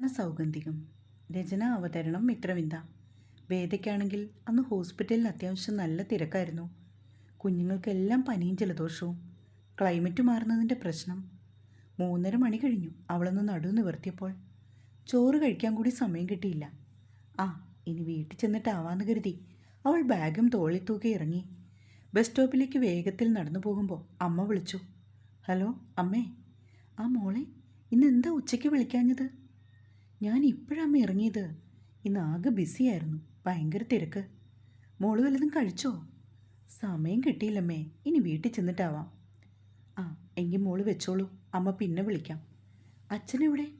സൗഗന്ധികം. രചന അവതരണം മിത്രവിന്ദ. വേദയ്ക്കാണെങ്കിൽ അന്ന് ഹോസ്പിറ്റലിൽ അത്യാവശ്യം നല്ല തിരക്കായിരുന്നു. കുഞ്ഞുങ്ങൾക്കെല്ലാം പനിയും ജലദോഷവും. ക്ലൈമറ്റ് മാറുന്നതിന്റെ പ്രശ്നം. മൂന്നര മണി കഴിഞ്ഞു അവളൊന്ന് നടു നിവർത്തിയപ്പോൾ. ചോറ് കഴിക്കാൻ കൂടി സമയം കിട്ടിയില്ല. ആ ഇനി വീട്ടിൽ ചെന്നിട്ടാവാന്ന് കരുതി അവൾ ബാഗും തോളിൽ തൂക്കി ഇറങ്ങി. ബസ് സ്റ്റോപ്പിലേക്ക് വേഗത്തിൽ നടന്നു പോകുമ്പോൾ അമ്മ വിളിച്ചു. ഹലോ അമ്മേ. ആ മോളെ ഇന്ന് എന്താ ഉച്ചയ്ക്ക് വിളിക്കാഞ്ഞത്? ഞാൻ ഇപ്പോഴമ്മ ഇറങ്ങിയത്? ഇന്ന് ആകെ ബിസിയായിരുന്നു. ഭയങ്കര തിരക്ക്. മോൾ വല്ലതും കഴിച്ചോ? സമയം കിട്ടിയില്ലമ്മേ. ഇനി വീട്ടിൽ ചെന്നിട്ടാവാം. ആ എങ്കിൽ മോൾ വെച്ചോളൂ. അമ്മ പിന്നെ വിളിക്കാം. അച്ഛനെവിടെ?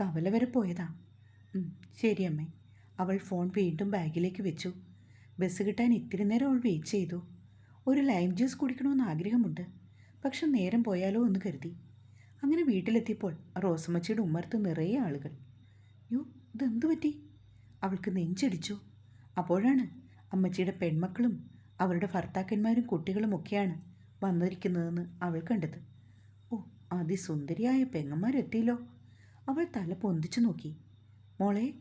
കവല വരെ പോയതാ. ശരി അമ്മേ അവൾ ഫോൺ വീണ്ടും ബാഗിലേക്ക് വെച്ചു. ബസ് കിട്ടാൻ ഇത്തിരി നേരം അവൾ വെയിറ്റ് ചെയ്തു. ഒരു ലൈം ജ്യൂസ് കുടിക്കണമെന്ന് ആഗ്രഹമുണ്ട്. പക്ഷെ നേരം പോയാലോ എന്ന് കരുതി. അങ്ങനെ വീട്ടിലെത്തിയപ്പോൾ റോസമ്മച്ചിയുടെ ഉമ്മർത്ത് നിറയെ ആളുകൾ. ഇതെന്തു പറ്റി? അവൾക്ക് നെഞ്ചടിച്ചു. അപ്പോഴാണ് അമ്മച്ചിയുടെ പെൺമക്കളും അവരുടെ ഭർത്താക്കന്മാരും കുട്ടികളും ഒക്കെയാണ് വന്നിരിക്കുന്നതെന്ന് അവൾ കണ്ടത്. ഓ അതിസുന്ദരിയായ പെങ്ങന്മാരെത്തിയല്ലോ. അവൾ തല പൊന്തിച്ചു നോക്കി. മോളെ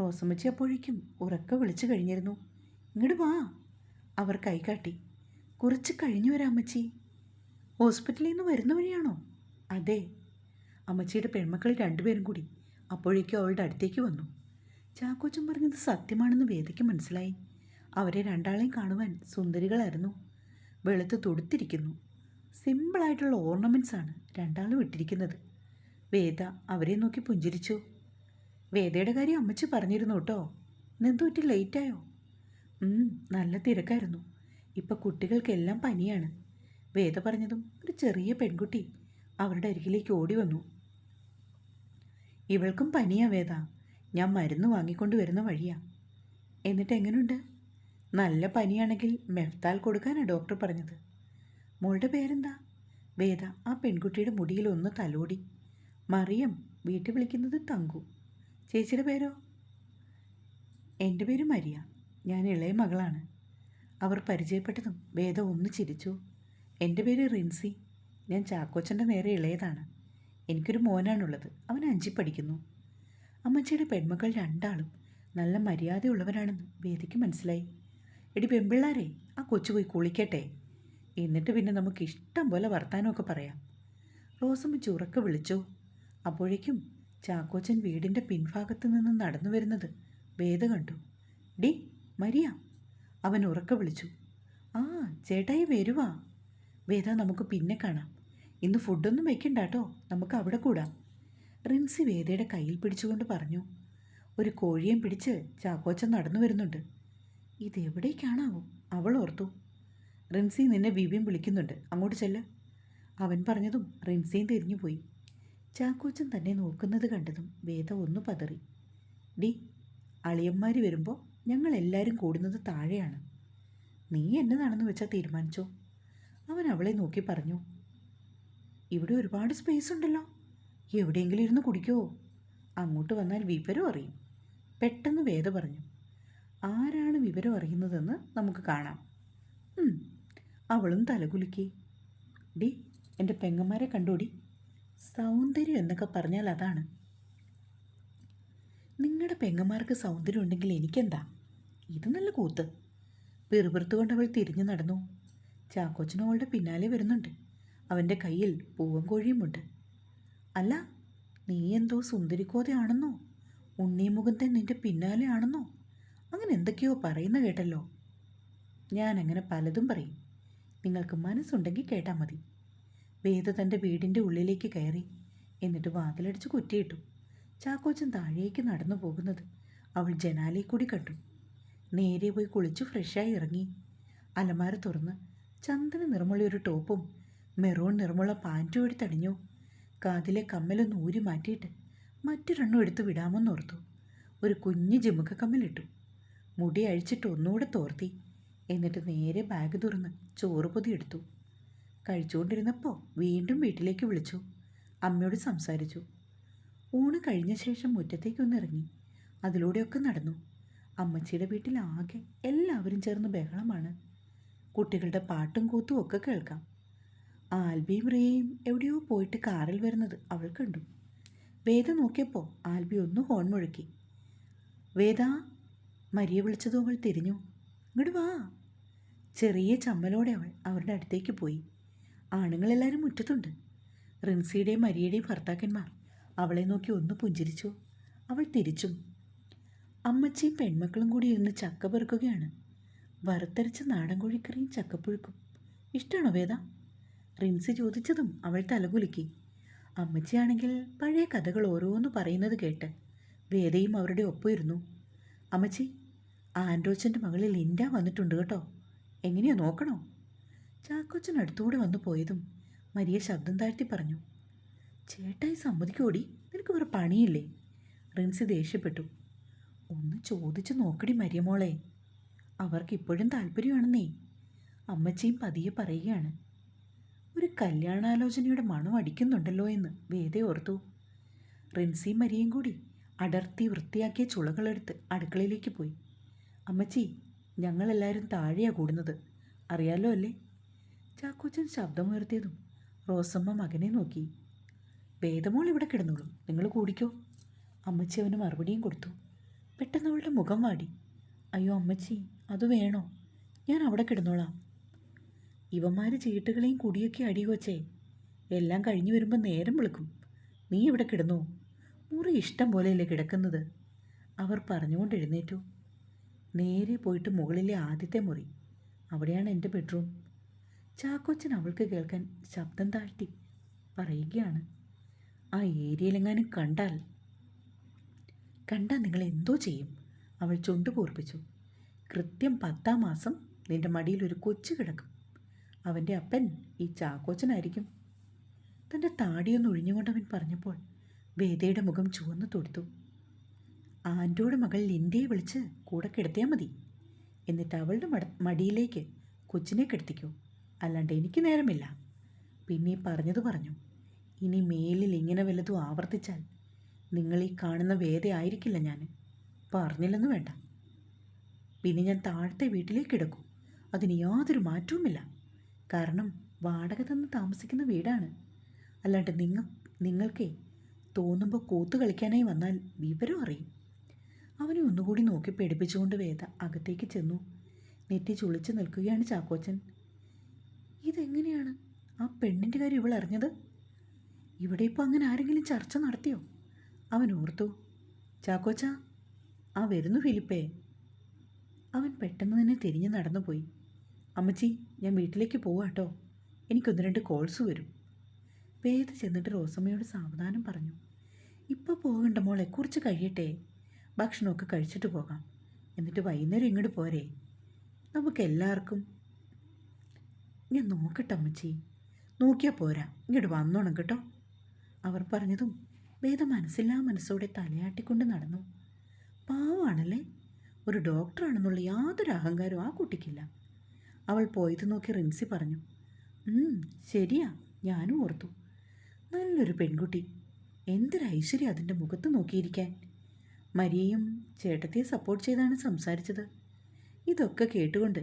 റോസമ്മച്ചി അപ്പോഴേക്കും ഉറക്കെ വിളിച്ചു കഴിഞ്ഞിരുന്നു. ഇങ്ങോട്ട് വാ അവർ കൈകാട്ടി. കുറച്ച് കഴിഞ്ഞു വരാം അമ്മച്ചി. ഹോസ്പിറ്റലിൽ നിന്ന് വരുന്ന വഴിയാണോ? അതെ. അമ്മച്ചിയുടെ പെൺമക്കൾ രണ്ടുപേരും കൂടി അപ്പോഴേക്കും അവളുടെ അടുത്തേക്ക് വന്നു. ചാക്കോച്ചൻ പറഞ്ഞത് സത്യമാണെന്ന് വേദയ്ക്ക് മനസ്സിലായി. അവരെ രണ്ടാളെയും കാണുവാൻ സുന്ദരികളായിരുന്നു. വെളുത്ത് തൊടുത്തിരിക്കുന്നു. സിമ്പിളായിട്ടുള്ള ഓർണമെന്റ്സ് ആണ് രണ്ടാളും ഇട്ടിരിക്കുന്നത്. വേദ അവരെ നോക്കി പുഞ്ചിരിച്ചു. വേദയുടെ കാര്യം അമ്മച്ചി പറഞ്ഞിരുന്നു കേട്ടോ. ഇന്നെന്തു പറ്റി ലേറ്റായോ നല്ല തിരക്കായിരുന്നു. ഇപ്പം കുട്ടികൾക്കെല്ലാം പനിയാണ്. വേദ പറഞ്ഞതും ഒരു ചെറിയ പെൺകുട്ടി അവരുടെ അരികിലേക്ക് ഓടി വന്നു. ഇവൾക്കും പനിയാ വേദ. ഞാൻ മരുന്ന് വാങ്ങിക്കൊണ്ട് വരുന്ന വഴിയാ. എന്നിട്ട് എങ്ങനെയുണ്ട് നല്ല പനിയാണെങ്കിൽ മെഫ്താൽ കൊടുക്കാനാണ് ഡോക്ടർ പറഞ്ഞത്. മോളുടെ പേരെന്താ? വേദ ആ പെൺകുട്ടിയുടെ മുടിയിൽ ഒന്ന് തലോടി. മറിയം വീട്ടിൽ വിളിക്കുന്നത് തങ്കു. ചേച്ചിയുടെ പേരോ? എന്റെ പേര് മരിയ. ഞാൻ ഇളയ മകളാണ്. അവർ പരിചയപ്പെട്ടതും വേദ ഒന്ന് ചിരിച്ചു. എന്റെ പേര് റിൻസി. ഞാൻ ചാക്കോച്ചന്റെ നേരെ ഇളയതാണ്. എനിക്കൊരു മോനാണുള്ളത്. അവൻ അഞ്ചി പഠിക്കുന്നു. അമ്മച്ചിയുടെ പെൺമക്കൾ രണ്ടാളും നല്ല മര്യാദയുള്ളവരാണെന്ന് വേദിക്ക് മനസ്സിലായി. എടി പെമ്പിള്ളാരെ ആ കൊച്ചു പോയി കുളിക്കട്ടെ. എന്നിട്ട് പിന്നെ നമുക്ക് ഇഷ്ടം പോലെ വർത്താനമൊക്കെ പറയാം. റോസമ്മ ചുറക്കെ വിളിച്ചു. അപ്പോഴേക്കും ചാക്കോച്ചൻ വീടിന്റെ പിൻഭാഗത്ത് നിന്ന് നടന്നു വരുന്നത് വേദ കണ്ടു. Di Maria? അവൻ ഉറക്കെ വിളിച്ചു. ആ ചേട്ടായി വരുവാ. വേദ നമുക്ക് പിന്നെ കാണാം. ഇന്ന് ഫുഡൊന്നും വെക്കണ്ട കേട്ടോ നമുക്ക് അവിടെ കൂടാം. റിൻസി വേദയുടെ കയ്യിൽ പിടിച്ചുകൊണ്ട് പറഞ്ഞു. ഒരു കോഴിയും പിടിച്ച് ചാക്കോച്ചൻ നടന്നു വരുന്നുണ്ട്. ഇതെവിടേക്കാണാവോ? അവൾ ഓർത്തു. റിൻസി നിന്നെ ബീബിയും വിളിക്കുന്നുണ്ട്. അങ്ങോട്ട് ചെല്ല്. അവൻ പറഞ്ഞതും റിൻസിയും തിരിഞ്ഞുപോയി ചാക്കോച്ചൻ തന്നെ നോക്കുന്നത് കണ്ടതും വേദ ഒന്ന് പതറി. ഡി അളിയന്മാർ വരുമ്പോൾ ഞങ്ങൾ എല്ലാവരും കൂടുന്നത് താഴെയാണ്. നീ എന്നതാണെന്ന് വെച്ചാൽ തീരുമാനിച്ചോ? അവൻ അവളെ നോക്കി പറഞ്ഞു. ഇവിടെ ഒരുപാട് സ്പേസ് ഉണ്ടല്ലോ. എവിടെയെങ്കിലും ഇരുന്ന് കുടിക്കോ. അങ്ങോട്ട് വന്നാൽ വിവരം അറിയും. പെട്ടെന്ന് വേദ പറഞ്ഞു. ആരാണ് വിവരം അറിയുന്നതെന്ന് നമുക്ക് കാണാം. അവളും തലകുലുക്കി. ഡി എന്റെ പെങ്ങന്മാരെ കണ്ടോടി. സൗന്ദര്യം എന്നൊക്കെ പറഞ്ഞാൽ അതാണ്. നിങ്ങളുടെ പെങ്ങന്മാർക്ക് സൗന്ദര്യം ഉണ്ടെങ്കിൽ എനിക്കെന്താ? ഇത് നല്ല കൂത്ത്. പിറുപിറുത്തുകൊണ്ട് അവൾ തിരിഞ്ഞു നടന്നു. ചാക്കോച്ചനും അവളുടെ പിന്നാലെ വരുന്നുണ്ട്. അവന്റെ കയ്യിൽ പൂവൻ കോഴിയുമുണ്ട്. അല്ല നീ എന്തോ സുന്ദരിക്കോതയാണെന്നോ? നിന്റെ പിന്നാലെ ആണെന്നോ അങ്ങനെ എന്തൊക്കെയോ പറയുന്ന കേട്ടല്ലോ. ഞാൻ അങ്ങനെ പലതും പറയും. നിങ്ങൾക്ക് മനസ്സുണ്ടെങ്കിൽ കേട്ടാൽ മതി. വേദ തന്റെ വീടിന്റെ ഉള്ളിലേക്ക് കയറി എന്നിട്ട് വാതിലടിച്ച് കുറ്റിയിട്ടു. ചാക്കോച്ചൻ താഴേക്ക് നടന്നു പോകുന്നത് അവൾ ജനാലയിൽ കൂടി കണ്ടു. നേരെ പോയി കുളിച്ച് ഫ്രഷായി ഇറങ്ങി. അലമാര തുറന്ന് ചന്ദന നിറമുള്ള ഒരു ടോപ്പും മെറൂൺ നിറമുള്ള പാന്റും എടുത്തണിഞ്ഞു കാതിലെ കമ്മലൊന്ന് ഊരി മാറ്റിയിട്ട് മറ്റൊരെണ്ണം എടുത്ത് വിടാമെന്നോർത്തു ഒരു കുഞ്ഞു ജിമുക്ക കമ്മലിട്ടു. മുടി അഴിച്ചിട്ട് ഒന്നുകൂടെ തോർത്തി. എന്നിട്ട് നേരെ ബാഗ് തുറന്ന് ചോറ് പൊതി എടുത്തു. കഴിച്ചുകൊണ്ടിരുന്നപ്പോൾ വീണ്ടും വീട്ടിലേക്ക് വിളിച്ചു. അമ്മയോട് സംസാരിച്ചു. ഊണ് കഴിഞ്ഞ ശേഷം മുറ്റത്തേക്കൊന്നിറങ്ങി അതിലൂടെയൊക്കെ നടന്നു. അമ്മച്ചിയുടെ വീട്ടിലാകെ എല്ലാവരും ചേർന്ന് ബഹളമാണ്. കുട്ടികളുടെ പാട്ടും കൂത്തും ഒക്കെ കേൾക്കാം. ആൽബിയും റിയയും എവിടെയോ പോയിട്ട് കാറിൽ വരുന്നത് അവൾ കണ്ടു. വേദ നോക്കിയപ്പോൾ ആൽബി ഒന്ന് ഹോൺ മുഴക്കി. വേദ മരിയെ വിളിച്ചതും അവൾ തിരിഞ്ഞു. ഇങ്ങോട്ട് വാ. ചെറിയ ചമ്മലോടെ അവൾ അവരുടെ അടുത്തേക്ക് പോയി. ആണുങ്ങളെല്ലാവരും മുറ്റത്തുണ്ട്. റിൻസിയുടെയും മരിയുടെയും ഭർത്താക്കന്മാർ അവളെ നോക്കി ഒന്ന് പുഞ്ചിരിച്ചു. അവൾ തിരിച്ചും. അമ്മച്ചിയും പെൺമക്കളും കൂടി ഇരുന്ന് ചക്ക പെറുക്കുകയാണ്. വറുത്തരച്ച നാടൻ കോഴിക്കറിയും ചക്കപ്പുഴുക്കും. ഇഷ്ടമാണോ വേദ? റിൻസി ചോദിച്ചതും അവൾ തലകുലുക്കി. അമ്മച്ചിയാണെങ്കിൽ പഴയ കഥകൾ ഓരോന്ന് പറയുന്നത് കേട്ട് വേദയും അവരുടെ ഒപ്പം ഇരുന്നു അമ്മച്ചി ആൻഡ്രോച്ചന്റെ മകളിൽ ലിൻഡ വന്നിട്ടുണ്ട് കേട്ടോ. എങ്ങനെയാ നോക്കണോ? ചാക്കോച്ചൻ അടുത്തൂടെ വന്നു പോയതും മരിയ ശബ്ദം താഴ്ത്തി പറഞ്ഞു. ചേട്ടായി സമ്മതിക്കോടി നിനക്ക് വേറെ പണിയില്ലേ? റിൻസി ദേഷ്യപ്പെട്ടു. ഒന്ന് ചോദിച്ചു നോക്കടി മരിയമോളെ. അവർക്കിപ്പോഴും താല്പര്യമാണെന്നേ. അമ്മച്ചിയും പതിയെ പറയുകയാണ്. ഒരു കല്യാണാലോചനയുടെ മണം അടിക്കുന്നുണ്ടല്ലോ എന്ന് വേദ ഓർത്തു. റിൻസി മരിയും കൂടി അടർത്തി വൃത്തിയാക്കിയ ചുളകളെടുത്ത് അടുക്കളയിലേക്ക് പോയി. അമ്മച്ചി ഞങ്ങളെല്ലാവരും താഴെയാണ് കൂടുന്നത്. അറിയാലോ അല്ലേ? ചാക്കോച്ചൻ ശബ്ദമുയർത്തിയതും റോസമ്മ മകനെ നോക്കി. വേദമോൾ ഇവിടെ കിടന്നോളൂ. നിങ്ങൾ കൂടിക്കോ. അമ്മച്ചി അവന് മറുപടിയും കൊടുത്തു. പെട്ടെന്ന് അവളുടെ മുഖം വാടി. അയ്യോ അമ്മച്ചി അത് വേണോ? ഞാൻ അവിടെ കിടന്നോളാം. ഇവന്മാർ ചീട്ടുകളെയും കുടിയൊക്കെ അടിയോച്ചേ എല്ലാം കഴിഞ്ഞു വരുമ്പോൾ നേരം വിളിക്കും. നീ ഇവിടെ കിടന്നു? മുറി ഇഷ്ടം പോലെയല്ലേ കിടക്കുന്നത്? അവർ പറഞ്ഞുകൊണ്ട് എഴുന്നേറ്റു. നേരെ പോയിട്ട് മുകളിലെ ആദ്യത്തെ മുറി. അവിടെയാണ് എന്റെ ബെഡ്റൂം. ചാക്കോച്ചൻ അവൾക്ക് കേൾക്കാൻ ശബ്ദം താഴ്ത്തി പറയുകയാണ്. ആ ഏരിയയിലെങ്ങാനും കണ്ടാൽ? കണ്ടാൽ നിങ്ങൾ എന്തോ ചെയ്യും? അവൾ ചുണ്ടു പൂർപ്പിച്ചു കൃത്യം പത്താം മാസം നിന്റെ മടിയിൽ ഒരു കൊച്ചു കിടക്കും. അവന്റെ അപ്പൻ ഈ ചാക്കോച്ചനായിരിക്കും. തന്റെ താടിയൊന്ന് ഒഴിഞ്ഞുകൊണ്ടവൻ പറഞ്ഞപ്പോൾ വേദയുടെ മുഖം ചുവന്നു തൊടുത്തു. ആന്റോയുടെ മകൾ ലിൻഡയെ വിളിച്ച് കൂടെ കിടത്തിയാൽ മതി. എന്നിട്ട് അവളുടെ മട മടിയിലേക്ക് കൊച്ചിനെ കിടത്തിക്കൂ. അല്ലാണ്ട് എനിക്ക് നേരമില്ല. പിന്നെ പറഞ്ഞത് പറഞ്ഞു. ഇനി മേലിൽ ഇങ്ങനെ വല്ലതും ആവർത്തിച്ചാൽ നിങ്ങൾ ഈ കാണുന്ന വേദ ആയിരിക്കില്ല ഞാൻ പറഞ്ഞില്ലെന്ന് വേണ്ട. പിന്നെ ഞാൻ താഴത്തെ വീട്ടിലേക്ക് കിടക്കും. അതിന് യാതൊരു മാറ്റവുമില്ല. കാരണം വാടക തന്ന് താമസിക്കുന്ന വീടാണ്. അല്ലാണ്ട് നിങ്ങൾ നിങ്ങൾക്കേ തോന്നുമ്പോൾ കൂത്തു കളിക്കാനായി വന്നാൽ വിവരം അറിയും. അവനെ ഒന്നുകൂടി നോക്കി പേടിപ്പിച്ചുകൊണ്ട് വേദ അകത്തേക്ക് ചെന്നു. നെറ്റി ചുളിച്ച് നിൽക്കുകയാണ് ചാക്കോച്ചൻ. ഇതെങ്ങനെയാണ്? ആ പെണ്ണിന്റെ കാര്യം ഇവൾ അറിഞ്ഞത്? ഇവിടെ ഇപ്പോൾ അങ്ങനെ ആരെങ്കിലും ചർച്ച നടത്തിയോ? അവൻ ഓർത്തു. ചാക്കോച്ച ആ വരുന്നു ഫിലിപ്പേ. അവൻ പെട്ടെന്ന് തന്നെ തിരിഞ്ഞു നടന്നുപോയി. അമ്മച്ചി ഞാൻ വീട്ടിലേക്ക് പോവാട്ടോ എനിക്കൊന്ന് രണ്ട് കോൾസ് വരും. വേദ ചെന്നിട്ട് റോസമ്മയോട് സാവധാനം പറഞ്ഞു. ഇപ്പോൾ പോകണ്ട മോളെ കുറച്ച് കഴിയട്ടെ. ഭക്ഷണമൊക്കെ കഴിച്ചിട്ട് പോകാം. എന്നിട്ട് വൈകുന്നേരം ഇങ്ങോട്ട് പോരെ. നമുക്ക് എല്ലാവർക്കും ഞാൻ നോക്കട്ടെ അമ്മച്ചി. നോക്കിയാൽ പോരാ. ഇങ്ങോട്ട് വന്നോണം കേട്ടോ. അവർ പറഞ്ഞതും വേദ മനസ്സില്ലാ മനസ്സോടെ തലയാട്ടിക്കൊണ്ട് നടന്നു. പാവാണല്ലേ ഒരു ഡോക്ടറാണെന്നുള്ള യാതൊരു അഹങ്കാരവും ആ കുട്ടിക്കില്ല. അവൾ പോയത് നോക്കി റിൻസി പറഞ്ഞു "ഉം, ശരിയാ ഞാനും ഓർത്തു. നല്ലൊരു പെൺകുട്ടി. എന്തൊരു ഐശ്വര്യം അതിന്റെ മുഖത്ത് നോക്കിയിരിക്കാൻ. മരിയയും ചേട്ടത്തെ സപ്പോർട്ട് ചെയ്താണ് സംസാരിച്ചത്. ഇതൊക്കെ കേട്ടുകൊണ്ട്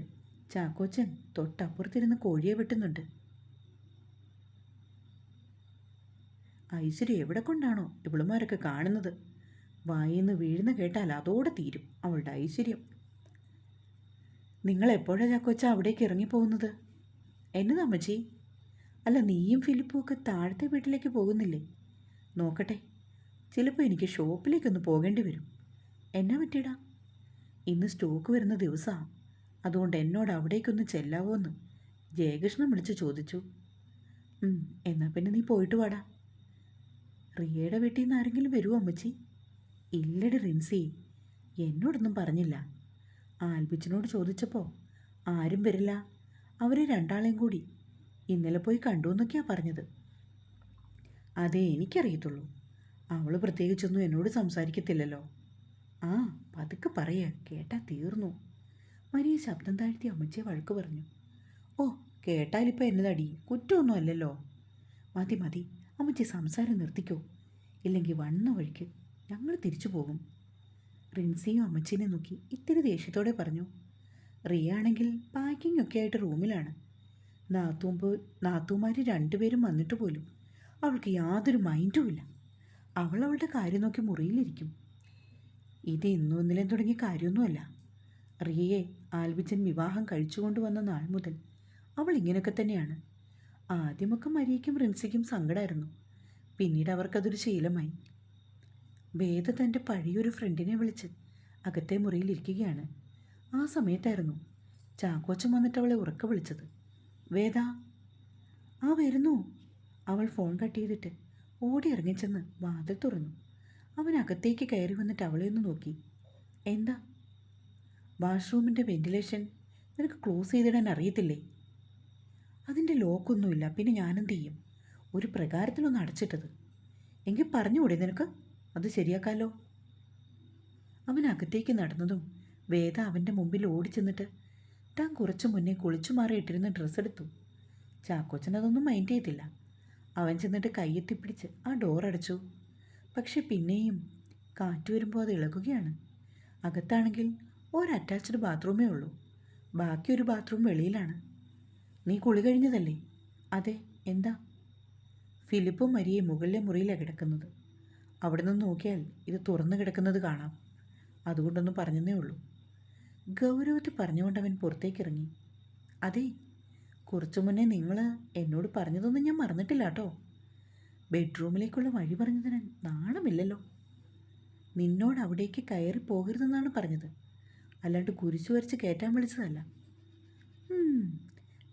ചാക്കോച്ചൻ തൊട്ടപ്പുറത്തിരുന്ന് കോഴിയെ വെട്ടുന്നുണ്ട്. ഐശ്വര്യം എവിടെ കൊണ്ടാണോ ഇവളുമാരൊക്കെ കാണുന്നത്? വായിന്ന് വീഴുന്ന കേട്ടാൽ അതോടെ തീരും അവളുടെ ഐശ്വര്യം. നിങ്ങൾ എപ്പോഴാണ് ചാക്കോച്ച അവിടേക്ക് ഇറങ്ങിപ്പോകുന്നത്? എന്നതാ അമ്മച്ചി? അല്ല നീയും ഫിലിപ്പും ഒക്കെ താഴത്തെ വീട്ടിലേക്ക് പോകുന്നില്ലേ? നോക്കട്ടെ ചിലപ്പോൾ എനിക്ക് ഷോപ്പിലേക്കൊന്ന് പോകേണ്ടി വരും. എന്നാ പറ്റിയടാ? ഇന്ന് സ്റ്റോക്ക് വരുന്ന ദിവസമാണ് അതുകൊണ്ട് എന്നോട് അവിടേക്കൊന്ന് ചെല്ലാവോ എന്ന് ജയകൃഷ്ണൻ വിളിച്ച് ചോദിച്ചു. എന്നാൽ എന്നാ പിന്നെ നീ പോയിട്ട് വാടാ. റിയയുടെ വീട്ടിൽ നിന്ന് ആരെങ്കിലും വരുമോ അമ്മച്ചി? ഇല്ലടി റിൻസി എന്നോടൊന്നും പറഞ്ഞില്ല. ആൽബിച്ചിനോട് ചോദിച്ചപ്പോൾ ആരും വരില്ല. അവർ രണ്ടാളെയും കൂടി ഇന്നലെ പോയി കണ്ടു എന്നൊക്കെയാ പറഞ്ഞത്. അതേ എനിക്കറിയത്തുള്ളൂ. അവൾ പ്രത്യേകിച്ചൊന്നും എന്നോട് സംസാരിക്കത്തില്ലല്ലോ. ആ പതുക്കെ പറയ. കേട്ടാ തീർന്നു. മരിയ ശബ്ദം താഴ്ത്തി അമ്മച്ചിയെ വഴക്ക് പറഞ്ഞു. ഓ കേട്ടാലിപ്പോൾ എന്നതടി? കുറ്റമൊന്നും അല്ലല്ലോ. മതി മതി. അമ്മച്ചി സംസാരം നിർത്തിക്കോ. ഇല്ലെങ്കിൽ വണ്ണ വഴിക്ക് ഞങ്ങൾ തിരിച്ചു പോകും. റിൻസിയും അമ്മച്ചിനെ നോക്കി ഇത്തിരി ദേഷ്യത്തോടെ പറഞ്ഞു റിയ ആണെങ്കിൽ പാക്കിംഗ് ഒക്കെ ആയിട്ട് റൂമിലാണ്. നാത്തൂമ്പോ നാത്തൂമാർ രണ്ടുപേരും വന്നിട്ട് പോലും അവൾക്ക് യാതൊരു മൈൻഡുമില്ല അവൾ അവളുടെ കാര്യം നോക്കി മുറിയിലിരിക്കും. ഇത് ഇന്നും ഇന്നലെയും തുടങ്ങിയ കാര്യമൊന്നുമല്ല. റിയയെ ആൽബിച്ചൻ വിവാഹം കഴിച്ചുകൊണ്ട് വന്ന നാൾ മുതൽ അവൾ ഇങ്ങനെയൊക്കെ തന്നെയാണ്. ആദ്യമൊക്കെ മരിയയ്ക്കും റിൻസിക്കും സങ്കടമായിരുന്നു പിന്നീട് അവർക്കതൊരു ശീലമായി. വേദ തന്റെ പഴയൊരു ഫ്രണ്ടിനെ വിളിച്ച് അകത്തെ മുറിയിലിരിക്കുകയാണ് ആ സമയത്തായിരുന്നു ചാക്കോച്ചൻ വന്നിട്ട് അവളെ ഉറക്ക വിളിച്ചത്. വേദ ആ വരുന്നു. അവൾ ഫോൺ കട്ട് ചെയ്തിട്ട് ഓടി ഇറങ്ങിച്ചെന്ന് വാതിൽ തുറന്നു. അവൻ അകത്തേക്ക് കയറി വന്നിട്ട് അവളെ ഒന്ന് നോക്കി. എന്താ? വാഷ്റൂമിന്റെ വെന്റിലേഷൻ നിനക്ക് ക്ലോസ് ചെയ്തിടാൻ അറിയത്തില്ലേ? അതിന്റെ ലോക്കൊന്നുമില്ല. പിന്നെ ഞാനെന്ത് ചെയ്യും? ഒരു പ്രകാരത്തിലൊന്ന് അടച്ചിട്ടത്. എങ്കിൽ പറഞ്ഞുകൂടെ നിനക്ക്? അത് ശരിയാക്കാലോ? അവൻ അകത്തേക്ക് നടന്നതും വേദ അവന്റെ മുമ്പിൽ ഓടിച്ചെന്നിട്ട് താൻ കുറച്ചു മുന്നേ കുളിച്ചു മാറിയിട്ടിരുന്ന ഡ്രസ്സ് എടുത്തു. ചാക്കോച്ചൻ അതൊന്നും മൈൻഡ് ചെയ്തില്ല. അവൻ ചെന്നിട്ട് കയ്യെത്തിപ്പിടിച്ച് ആ ഡോർ അടച്ചു. പക്ഷെ പിന്നെയും കാറ്റ് വരുമ്പോൾ അത് ഇളകുകയാണ്. അകത്താണെങ്കിൽ ഒരു അറ്റാച്ച്ഡ് ബാത്റൂമേ ഉള്ളൂ. ബാക്കി ഒരു ബാത്റൂം വെളിയിലാണ്. നീ കുളി കഴിഞ്ഞതല്ലേ? അതെ എന്താ? ഫിലിപ്പും മരിയെ മുകളിലെ മുറിയിലാണ് കിടക്കുന്നത്. അവിടെ നിന്ന് നോക്കിയാൽ ഇത് തുറന്നു കിടക്കുന്നത് കാണാം. അതുകൊണ്ടൊന്നും പറഞ്ഞതേ ഉള്ളൂ. ഗൗരവത്തിൽ പറഞ്ഞുകൊണ്ട് അവൻ പുറത്തേക്ക് ഇറങ്ങി. അതെ കുറച്ചു മുന്നേ നിങ്ങൾ എന്നോട് പറഞ്ഞതൊന്നും ഞാൻ മറന്നിട്ടില്ല കേട്ടോ. ബെഡ്റൂമിലേക്കുള്ള വഴി പറഞ്ഞതിന് നാണമില്ലല്ലോ. നിന്നോട് അവിടേക്ക് കയറി പോകരുതെന്നാണ് പറഞ്ഞത്. അല്ലാണ്ട് കുരിശു വരച്ച് കയറ്റാൻ വിളിച്ചതല്ല.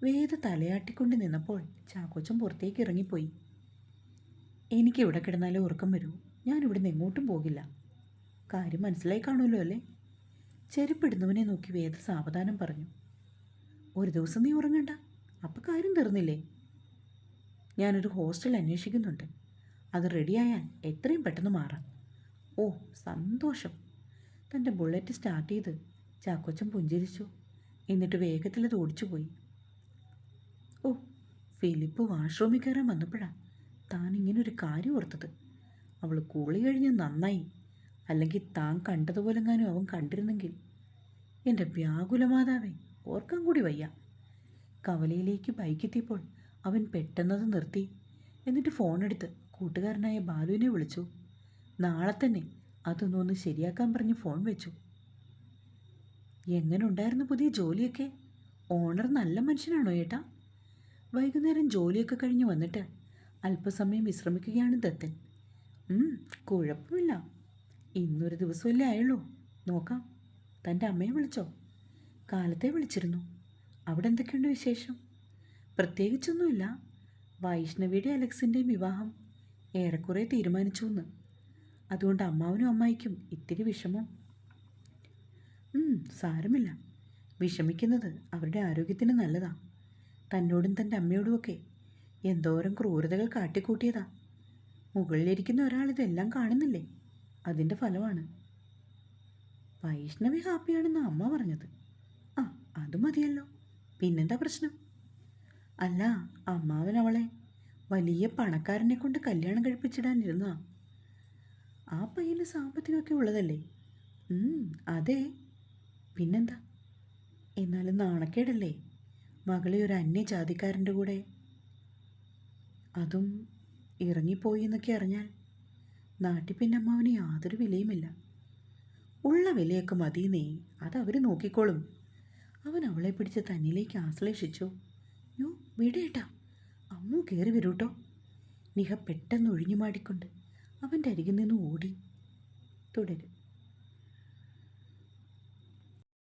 വേദ തലയാട്ടിക്കൊണ്ട് നിന്നപ്പോൾ ചാക്കോച്ചൻ പുറത്തേക്ക് ഇറങ്ങിപ്പോയി. എനിക്ക് ഇവിടെ കിടന്നാലേ ഉറക്കം വരൂ. ഞാൻ ഇവിടുന്ന് എങ്ങോട്ടും പോകില്ല. കാര്യം മനസ്സിലായി കാണുമല്ലോ അല്ലേ? ചെരുപ്പിടുന്നവനെ നോക്കി വേദ സാവധാനം പറഞ്ഞു. ഒരു ദിവസം നീ ഉറങ്ങണ്ട. അപ്പം കാര്യം തീർന്നില്ലേ? ഞാനൊരു ഹോസ്റ്റൽ അന്വേഷിക്കുന്നുണ്ട്. അത് റെഡിയായാൽ എത്രയും പെട്ടെന്ന് മാറാം. ഓ സന്തോഷം. തന്റെ ബുള്ളറ്റ് സ്റ്റാർട്ട് ചെയ്ത് ചാക്കോച്ചൻ പുഞ്ചിരിച്ചു. എന്നിട്ട് വേഗത്തിൽ അത് ഓടിച്ചുപോയി. ഓ ഫിലിപ്പ് വാഷ്റൂമിൽ കയറാൻ വന്നപ്പോഴാണ് താൻ ഇങ്ങനൊരു കാര്യം ഓർത്തത്. അവൾ കൂളി കഴിഞ്ഞ് നന്നായി. അല്ലെങ്കിൽ താൻ കണ്ടതുപോലെങ്ങാനും അവൻ കണ്ടിരുന്നെങ്കിൽ. എന്റെ വ്യാകുലമാതാവേ ഓർക്കാൻ കൂടി വയ്യ. കവലയിലേക്ക് ബൈക്കെത്തിയപ്പോൾ അവൻ പെട്ടെന്നത് നിർത്തി. എന്നിട്ട് ഫോണെടുത്ത് കൂട്ടുകാരനായ ബാലുവിനെ വിളിച്ചു. നാളെ തന്നെ അതൊന്നൊന്ന് ശരിയാക്കാൻ പറഞ്ഞ് ഫോൺ വെച്ചു. എങ്ങനെ ഉണ്ടായിരുന്നു പുതിയ ജോലിയൊക്കെ? ഓണർ നല്ല മനുഷ്യനാണോ ഏട്ടാ? വൈകുന്നേരം ജോലിയൊക്കെ കഴിഞ്ഞ് വന്നിട്ട് അല്പസമയം വിശ്രമിക്കുകയാണ് ദത്തൻ. കുഴപ്പമില്ല. ഇന്നൊരു ദിവസമല്ലേ ആയുള്ളൂ. നോക്കാം. തന്റെ അമ്മയെ വിളിച്ചോ? കാലത്തെ വിളിച്ചിരുന്നു. അവിടെ എന്തൊക്കെയുണ്ട് വിശേഷം? പ്രത്യേകിച്ചൊന്നുമില്ല. വൈഷ്ണവിയുടെ അലക്സിന്റെയും വിവാഹം ഏറെക്കുറെ തീരുമാനിച്ചു എന്ന് അതുകൊണ്ട് അമ്മാവനും അമ്മായിക്കും ഇത്തിരി വിഷമം. സാരമില്ല. വിഷമിക്കുന്നത് അവരുടെ ആരോഗ്യത്തിന് നല്ലതാണ് തന്നോടും തന്റെ അമ്മയോടുമൊക്കെ എന്തോരം ക്രൂരതകൾ കാട്ടിക്കൂട്ടിയതാ. മുകളിലിരിക്കുന്ന ഒരാൾ ഇതെല്ലാം കാണുന്നില്ലേ? അതിന്റെ ഫലമാണ്. വൈഷ്ണവി ഹാപ്പിയാണെന്ന് അമ്മ പറഞ്ഞത്. ആ അത് മതിയല്ലോ. പിന്നെന്താ പ്രശ്നം? അല്ല അമ്മാവൻ അവളെ വലിയ പണക്കാരനെ കൊണ്ട് കല്യാണം കഴിപ്പിച്ചിടാനിരുന്നാ ആ പയ്യന് സാമ്പത്തികമൊക്കെ ഉള്ളതല്ലേ? അതെ. പിന്നെന്താ? എന്നാലും നാണക്കേടല്ലേ? മകളെ ഒരു അന്യജാതിക്കാരന്റെ കൂടെ. അതും ഇറങ്ങിപ്പോയി എന്നൊക്കെ അറിഞ്ഞാൽ നാട്ടിൽ പിന്നെ അമ്മാവന് യാതൊരു വിലയുമില്ല. ഉള്ള വിലയൊക്കെ മതിയെന്നേ അതവർ നോക്കിക്കോളും. അവൻ അവളെ പിടിച്ച് തന്നിലേക്ക് ആശ്ലേഷിച്ചു. യോ വിടേട്ടാ അമ്മു കയറി വരൂട്ടോ. നിഹ പെട്ടെന്ന് ഒഴിഞ്ഞു മാടിക്കൊണ്ട് അവന്റെ അരികിൽ നിന്ന് ഓടി തുടരും.